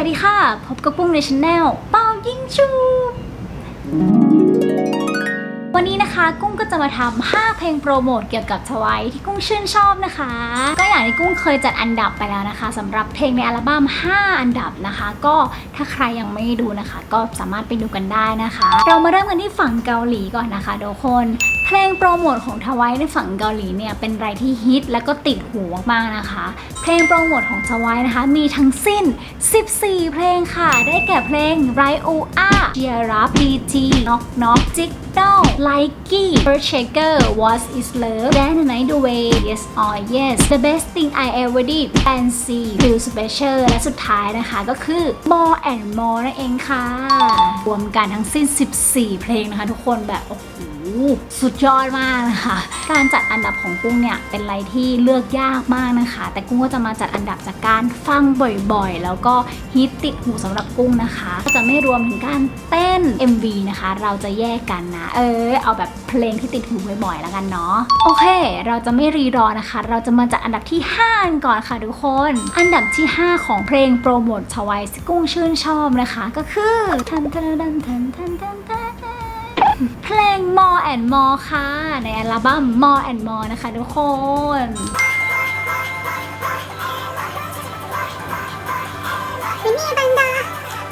วัสดีค่ะ พบกับกุ้งในช anel เป่ายิงชูวันนี้นะคะกุ้งก็จะมาทำ5เพลงโปรโมทเกี่ยวกับทวายที่กุ้งชื่นชอบนะคะ ก็อย่างที่กุ้งเคยจัดอันดับไปแล้วนะคะสำหรับเพลงในอัลบั้ม 5 อันดับนะคะ ก็ถ้าใครยังไม่ดูนะคะ ก็สามารถไปดูกันได้นะคะ เรามาเริ่มกันที่ฝั่งเกาหลีก่อนนะคะทุกคน เพลงโปรโมทของทวายในฝั่งเกาหลีเนี่ยเป็นอะไรที่ฮิตและก็ติดหูมากๆนะคะ เพลงโปรโมทของทวายนะคะมีทั้งสิ้น 14 เพลงค่ะ ได้แก่เพลง r i o a j i r a PT Knock Knock Jig d o w Likey Earth Shaker What is Love Dance the Night Away Yes or Yes The Best Thing I Ever Did Fancy Feel Special และสุดท้ายนะคะก็คือ More and More นั่นเองค่ะ รวมกันทั้งสิ้น 14 เพลงนะคะทุกคนแบบโอ้โห สุดยอดมากนะคะ การจัดอันดับของกุ้งเนี่ยเป็นอะไรที่เลือกยากมากนะคะ แต่กุ้งก็จะมาจัดอันดับจากการฟังบ่อยๆ แล้วก็ฮิตติดหูสำหรับกุ้งนะคะก็จะไม่รวมถึงการเต้น MV นะคะ เราจะแยกกันนะ เออ เอาแบบเพลงที่ติดหูบ่อยๆ แล้วกันเนาะโอเค เราจะไม่รีรอนะคะ เราจะมาจัดอันดับที่5กันก่อนค่ะทุกคน อันดับที่ 5 ของเพลงโปรโมทชวายกุ้งชื่นชอบนะคะ ก็คือทันทันทันทันทันทั ลง More and More ค่ะ ในอัลบั้ม More and More นะคะทุกคนมินี่บันดา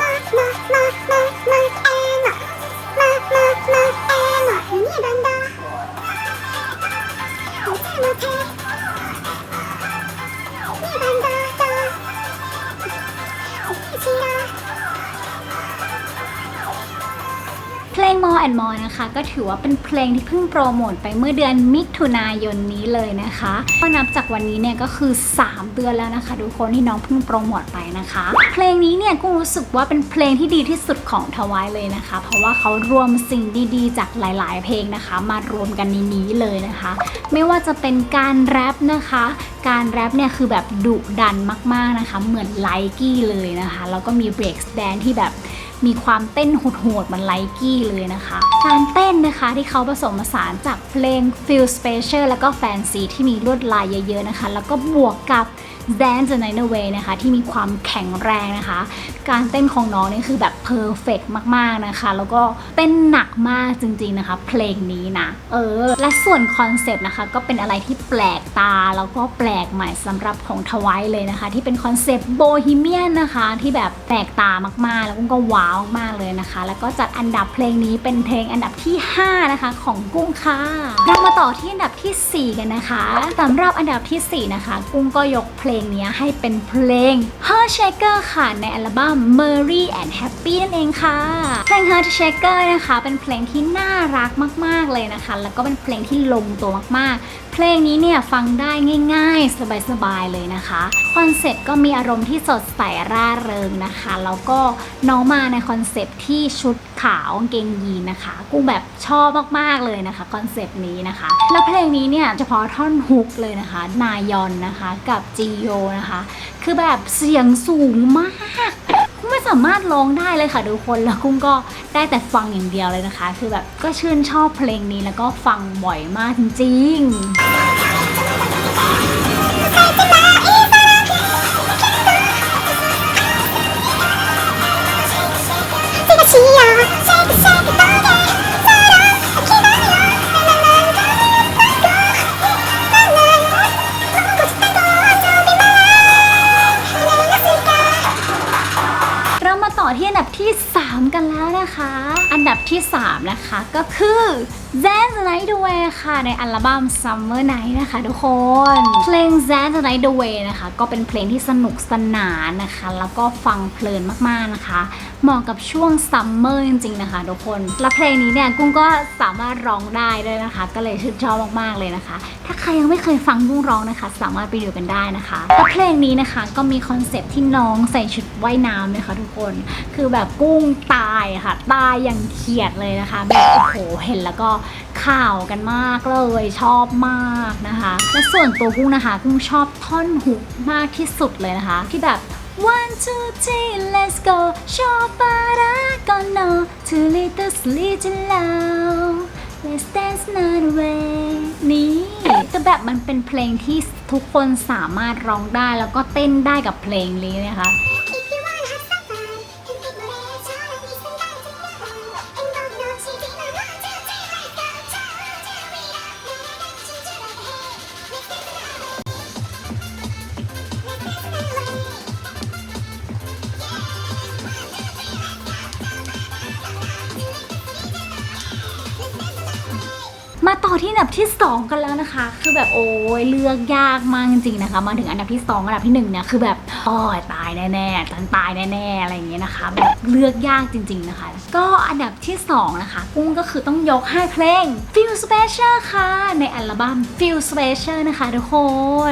มามามามามาเอ็มอะมามามาเอ็มอะนี่บันดาโอเทโอเท ง More and More นะคะ ก็ถือว่าเป็นเพลงที่เพิ่งโปรโมทไปเมื่อเดือนมิถุนายนนี้เลยนะคะก็นับจากวันนี้เนี่ยก็คือ 3 เดือนแล้วนะคะ ทุกคนที่น้องเพิ่งโปรโมทไปนะคะ เพลงนี้เนี่ยกุ้งรู้สึกว่าเป็นเพลงที่ดีที่สุดของทวายเลยนะคะ เพราะว่าเขารวมสิ่งดีๆ จากหลาย ๆ เพลงนะคะ มารวมกันในนี้เลยนะคะ ไม่ว่าจะเป็นการแรปนะคะ การแรปเนี่ยคือแบบดุดันมาก ๆนะคะ เหมือนไลกี้เลยนะคะแล้วก็มีเบรกแดนที่แบบ มีความเต้นโหดๆเหมันไลกี้เลยนะคะ การเต้นนะคะที่เขาผสมผสานจากเพลง Feel Special แล้วก็แฟนซีที่มีลวดลายเยอะๆนะคะ แล้วก็บวกกับ Dance the Night Away นะคะ ที่มีความแข็งแรงนะคะ การเต้นของน้องนี่คือแบบเพอร์เฟกมากๆนะคะ แล้วก็เต้นหนักมากจริงๆนะคะ เพลงนี้นะ เออ และส่วนคอนเซปต์นะคะ ก็เป็นอะไรที่แปลกตา แล้วก็แปลกใหม่สำหรับของทวายเลยนะคะ ที่เป็นคอนเซปต์โบฮีเมียนนะคะ ที่แบบแปลกตามากๆ แล้วกุ้งก็ว้าวมากเลยนะคะ แล้วก็จะ อันดับเพลงนี้เป็นเพลงอันดับที่ 5 นะคะ ของกุ้งค่ะเรามาต่อที่อันดับทีสี่4 กันนะคะสำหรับอันดับทีสี่ 4 นะคะ กุ้งก็ยกเพลงนี้ให้เป็นเพลง Heart Shaker ค่ะในอัลบั้ม Merry and Happy นั่นเองค่ะเพลง Heart Shaker นะคะ เป็นเพลงที่น่ารักมาก ๆ เลยนะคะ แล้วก็เป็นเพลงที่ลงตัวมากๆเพลงนี้เนี่ยฟังได้ง่าย ๆ สบาย ๆ เลยนะคะ คอนเซ็ปต์ก็มีอารมณ์ที่สดใสร่าเริงนะคะ แล้วก็น้องมาในคอนเซ็ปต์ที่ชุดาวกางเกงยีนนะคะ กูแบบชอบมากๆเลยนะคะคอนเซปต์นี้นะคะ แล้วเพลงนี้เนี่ยเฉพาะท่อนฮุกเลยนะคะ นายอนนะคะกับจีโยนะคะ คือแบบเสียงสูงมากกุ้งไม่สามารถร้องได้เลยค่ะทุกคนแล้วกุ้งก็ได้แต่ฟังอย่างเดียวเลยนะคะ คือแบบก็ชื่นชอบเพลงนี้แล้วก็ฟังบ่อยมากจริงๆ นะคะ อันดับที่ 3 นะคะก็คือ Dance the Night Away ค่ะ ในอัลบั้ม Summer Night นะคะทุกคน เพลง Dance the Night Away นะคะ ก็เป็นเพลงที่สนุกสนานนะคะ แล้วก็ฟังเพลินมากๆนะคะเหมาะกับช่วงซัมเมอร์จริงๆนะคะทุกคน และเพลงนี้เนี่ยกุ้งก็สามารถร้องได้ด้วยนะคะ ก็เลยชื่นชอบมากๆเลยนะคะ ถ้าใครยังไม่เคยฟังกุ้งร้องนะคะ สามารถไปดูกันได้นะคะและเพลงนี้นะคะก็มีคอนเซปต์ที่น้องใส่ชุด ว่ายน้ำเลยค่ะทุกคน คือแบบกุ้งตายค่ะ ตายอย่างเขียดเลยนะคะ แบบโอ้โหเห็นแล้วก็ข่าวกันมากเลยชอบมากนะคะ และส่วนตัวกุ้งนะคะ กุ้งชอบท่อนฮุกมากที่สุดเลยนะคะ ที่แบบ one two three let's go ชอบปาระก็โน too little sleep low let's dance night away นี่แต่แบบมันเป็นเพลงที่ทุกคนสามารถร้องได้แล้วก็เต้นได้กับเพลงนี้นะคะ ที่อันดับที่ 2 กันแล้วนะคะ คือแบบโอ้ยเลือกยากมากจริงๆนะคะ มาถึงอันดับที่ 2 อันดับที่1เนี่ยคือแบบโอ้ยตายแน่ๆตันตายแน่ๆอะไรอย่างเงี้ยนะคะ แบบเลือกยากจริง ๆนะคะ ก็อันดับที่2นะคะกุ้งก็คือต้องยกให้เพลง Feel Special ค่ะ ในอัลบั้ม Feel Special นะคะทุกค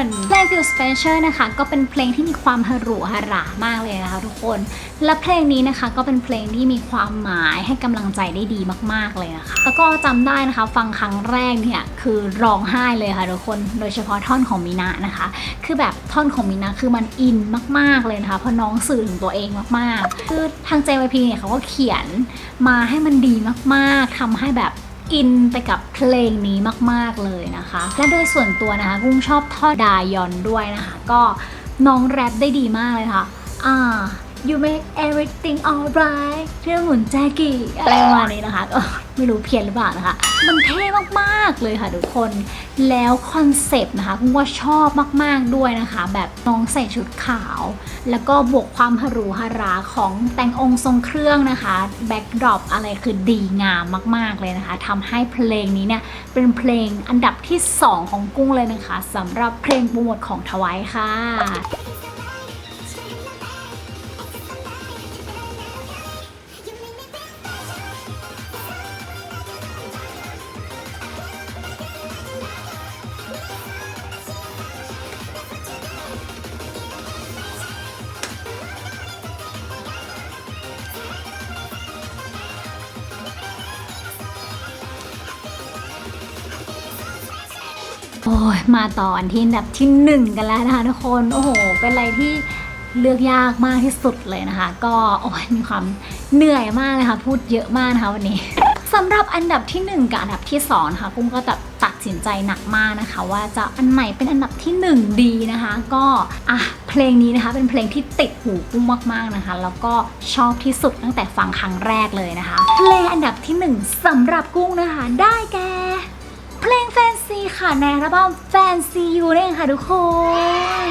นเพลง Feel Special นะคะก็เป็นเพลงที่มีความฮหรูหรามากเลยนะคะทุกคน และเพลงนี้นะคะก็เป็นเพลงที่มีความหมายให้กำลังใจได้ดีมาก ๆเลยนะคะแล้วก็จำได้นะคะ ฟังครั้งแรกเนี่ยคือร้องไห้เลยค่ะทุกคนโดยเฉพาะท่อนของมินะนะคะ คือแบบท่อนของมินะคือมันอินมากๆเลยนะคะเพราะน้องสื่อถึงตัวเองมากๆ คือทาง JYP เนี่ยเขาก็เขียนมาให้มันดีมากๆทำให้แบบอินไปกับเพลงนี้มากๆเลยนะคะ และโดยส่วนตัวนะคะกุ้งชอบท่อนดายอนด้วยนะคะ ก็น้องแรปได้ดีมากเลยค่ะ อ่า you make everything alright เรื่องหมุนแจกี้อะไรประมาณนี้นะคะก็ไม่รู้เพี้ยนหรือเปล่านะคะ มันเท่มากๆเลยค่ะทุกคน แล้วคอนเซปต์นะคะกุ้งว่าชอบมากๆด้วยนะคะ แบบน้องใส่ชุดขาว แล้วก็บวกความหรูหราของแต่งองค์ทรงเครื่องนะคะแบ็กดรอปอะไรคือดีงามมากๆเลยนะคะทำให้เพลงนี้เนี่ยเป็นเพลงอันดับที่ 2 ของกุ้งเลยนะคะสำหรับเพลงโปรโมทของทวายค่ะ โอ้ยมาตอนที่อันดับที่หนึ่งกันแล้วนะคะทุกคน โอ้โห เป็นอะไรที่เลือกยากมากที่สุดเลยนะคะ ก็โอ้ยมีความเหนื่อยมากเลยค่ะ พูดเยอะมากนะคะวันนี้ สำหรับอันดับที่ 1 กับอันดับที่2นะคะกุ้งก็จะตัดสินใจหนักมากนะคะ ว่าจะอันไหนเป็นอันดับที่ 1 ดีนะคะ ก็อะเพลงนี้นะคะ เป็นเพลงที่ติดหูกุ้งมากๆนะคะ แล้วก็ชอบที่สุดตั้งแต่ฟังครั้งแรกเลยนะคะเพลงอันดับที่ 1สำหรับกุ้งนะคะ ได้แก่ เพลงแฟนซีค่ะในอัลบั้มแฟนซียูนั่นเองค่ะทุกคน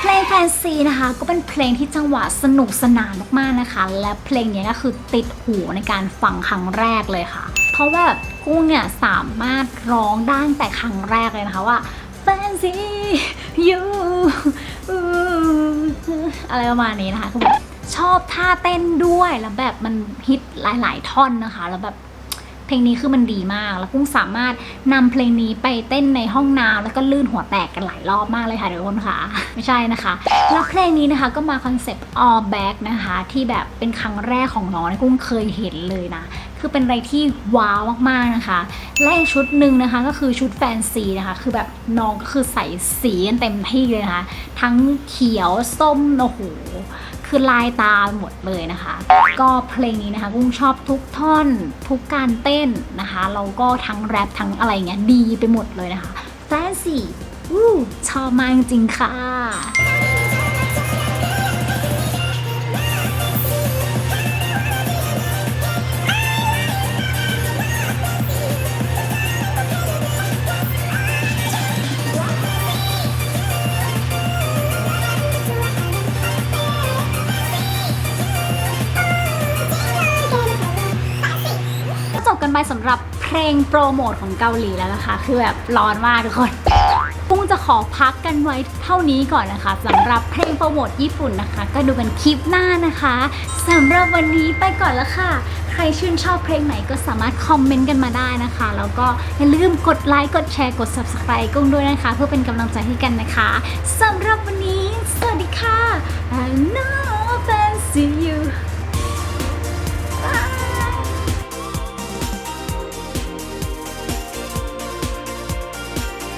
เพลงแฟนซีนะคะก็เป็นเพลงที่จังหวะสนุกสนานมากๆนะคะ และเพลงนี้ก็คือติดหูในการฟังครั้งแรกเลยค่ะ เพราะว่าแบบกุ้งเนี่ยสามารถร้องได้แต่ครั้งแรกเลยนะคะว่าแฟนซียูอะไรประมาณนี้นะคะคือแบบชอบท่าเต้นด้วยแล้วแบบมันฮิตหลาย ๆ ท่อนนะคะ แล้วแบบ เพลงนี้คือมันดีมาก แล้วกุ้งสามารถนำเพลงนี้ไปเต้นในห้องน้ำแล้วก็ลื่นหัวแตกกันหลายรอบมากเลยค่ะทุกคนค่ะ ไม่ใช่นะคะ แล้วเพลงนี้นะคะก็มาคอนเซปต์ all back นะคะ ที่แบบเป็นครั้งแรกของน้องกุ้งเคยเห็นเลยนะ คือเป็นอะไรที่ว้าวมากๆนะคะ และอีกชุดหนึ่งนะคะก็คือชุดแฟนซีนะคะ คือแบบน้องก็คือใส่สีกันเต็มที่เลยนะคะ ทั้งเขียวส้มโอ้โห คือลายตาหมดเลยนะคะ ก็เพลงนี้นะคะกุ้งชอบทุกท่อน ทุกการเต้นนะคะแล้วก็ทั้งแรปทั้งอะไรเงี้ยดีไปหมดเลยนะคะแฟนซีอู้ชอบมากจริงค่ะ ไปสำหรับเพลงโปรโมทของเกาหลีแล้วนะคะ คือแบบร้อนมากทุกคนปุ้งจะขอพักกันไว้เท่านี้ก่อนนะคะสำหรับเพลงโปรโมทญี่ปุ่นนะคะ ก็ดูกันคลิปหน้านะคะสำหรับวันนี้ไปก่อนแล้วค่ะ ใครชื่นชอบเพลงไหนก็สามารถคอมเมนต์กันมาได้นะคะ แล้วก็อย่าลืมกดไลค์กดแชร์กด subscribe กุ้งด้วยนะคะ เพื่อเป็นกำลังใจให้กันนะคะสำหรับวันนี้ สวัสดีค่ะอัน